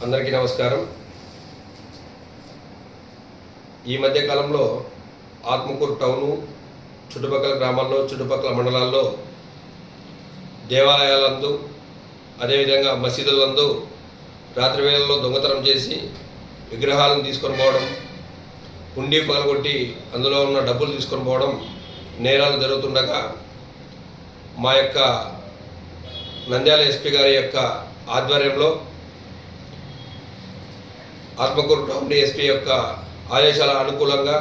అందరికీ నమస్కారం. ఈ మధ్యకాలంలో ఆత్మకూరు టౌను చుట్టుపక్కల గ్రామాల్లో చుట్టుపక్కల మండలాల్లో దేవాలయాలందు అదేవిధంగా మసీదులందు రాత్రి వేళల్లో దొంగతనం చేసి విగ్రహాలను తీసుకొని పోవడం హుండీ పగలగొట్టి అందులో ఉన్న డబ్బులు తీసుకొని పోవడం నేరాలు జరుగుతుండగా మా యొక్క నంద్యాల ఎస్పీ గారి యొక్క ఆధ్వర్యంలో ఆత్మకూరు టౌన్ ఎస్పీ యొక్క ఆదేశాల అనుకూలంగా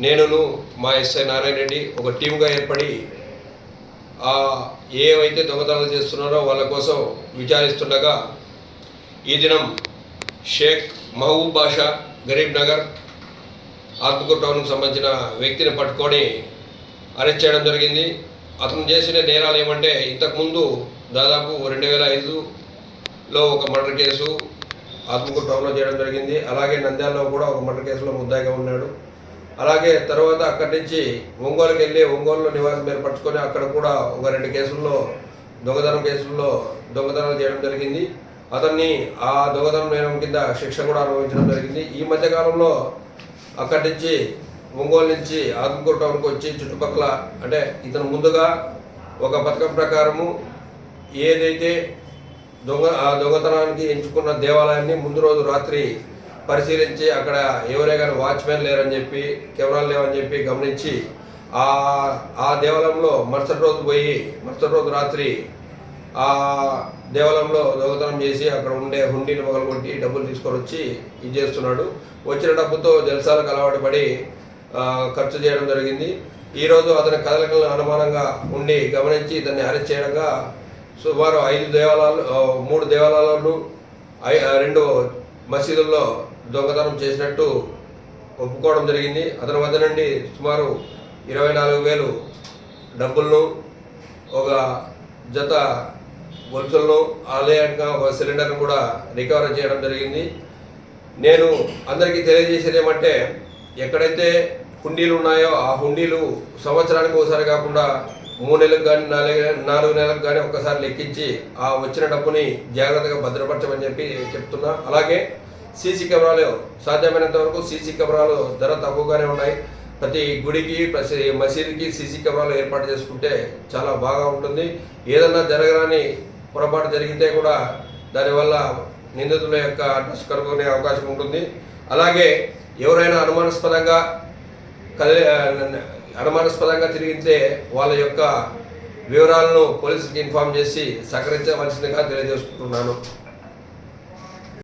నేనును మా ఎస్ఐ నారాయణ రెడ్డి ఒక టీమ్గా ఏర్పడి ఏవైతే దొంగతనాలు చేస్తున్నారో వాళ్ళ కోసం విచారిస్తుండగా ఈ దినం షేక్ మహబూబ్ బాషా గరీబ్ నగర్ ఆత్మకూరు టౌన్కు సంబంధించిన వ్యక్తిని పట్టుకొని అరెస్ట్ చేయడం జరిగింది. అతను చేసిన నేరాలు ఏమంటే ఇంతకుముందు దాదాపు రెండు వేల ఐదులో ఒక మర్డర్ కేసు ఆత్మకూరు టౌన్లో చేయడం జరిగింది. అలాగే నంద్యాలలో కూడా ఒక మర్డర్ కేసులో ముద్దాయిగా ఉన్నాడు. అలాగే తర్వాత అక్కడి నుంచి ఒంగోలుకి వెళ్ళి ఒంగోలులో నివాసం ఏర్పరచుకొని అక్కడ కూడా ఒక రెండు కేసుల్లో దొంగతనం కేసుల్లో దొంగతనం చేయడం జరిగింది. అతన్ని ఆ దొంగతనం నేరం కింద శిక్ష కూడా అనుభవించడం జరిగింది. ఈ మధ్యకాలంలో అక్కడి నుంచి ఒంగోలు నుంచి ఆత్మకూరు టౌన్కి వచ్చి చుట్టుపక్కల అంటే ఇతను ముందుగా ఒక పథకం ప్రకారము ఏదైతే దొంగ ఆ దొంగతనానికి ఎంచుకున్న దేవాలయాన్ని ముందు రోజు రాత్రి పరిశీలించి అక్కడ ఎవరే కానీ వాచ్మెన్ లేరని చెప్పి కెమెరాలు లేవని చెప్పి గమనించి ఆ ఆ దేవాలయంలో మరుసటి రోజు పోయి మరుసటి రోజు రాత్రి ఆ దేవాలయంలో దొంగతనం చేసి అక్కడ ఉండే హుండీని మొగలగొట్టి డబ్బులు తీసుకొని వచ్చి ఇది చేస్తున్నాడు. వచ్చిన డబ్బుతో జల్సాలకు అలవాటు పడి ఖర్చు చేయడం జరిగింది. ఈరోజు అతని కదలికలను అనుమానంగా ఉండి గమనించి దాన్ని అరెస్ట్ చేయడంగా సుమారు ఐదు దేవాలయాలు మూడు దేవాలయాలను ఐ- రెండు మసీదుల్లో దొంగతనం చేసినట్టు ఒప్పుకోవడం జరిగింది. అతని వద్ద నుండి సుమారు ఇరవై నాలుగు వేలు డబ్బులను ఒక జత గొలుసులను ఆలయంగా ఒక సిలిండర్ను కూడా రికవర్ చేయడం జరిగింది. నేను అందరికీ తెలియజేసేది ఏమంటే ఎక్కడైతే హుండీలు ఉన్నాయో ఆ హుండీలు సంవత్సరానికి ఒకసారి కాకుండా మూడు నెలలకు కానీ నాలుగు నాలుగు నెలలకు కానీ ఒక్కసారి లెక్కించి ఆ వచ్చిన డబ్బుని జాగ్రత్తగా భద్రపరచమని చెప్పి చెప్తున్నా. అలాగే సీసీ కెమెరాలు సాధ్యమైనంత వరకు సీసీ కెమెరాలు ధర తక్కువగానే ఉన్నాయి. ప్రతి గుడికి ప్రతి మసీదుకి సీసీ కెమెరాలు ఏర్పాటు చేసుకుంటే చాలా బాగా ఉంటుంది. ఏదన్నా జరగరాని పొరపాటు జరిగితే కూడా దానివల్ల నిందితుల యొక్క అడ్రస్ కనుక్కునే అవకాశం ఉంటుంది. అలాగే ఎవరైనా అనుమానాస్పదంగా కలి అనుమానాస్పదంగా తిరిగితే వాళ్ళ యొక్క వివరాలను పోలీసులకు ఇన్ఫామ్ చేసి సహకరించవలసిందిగా తెలియజేసుకుంటున్నాను.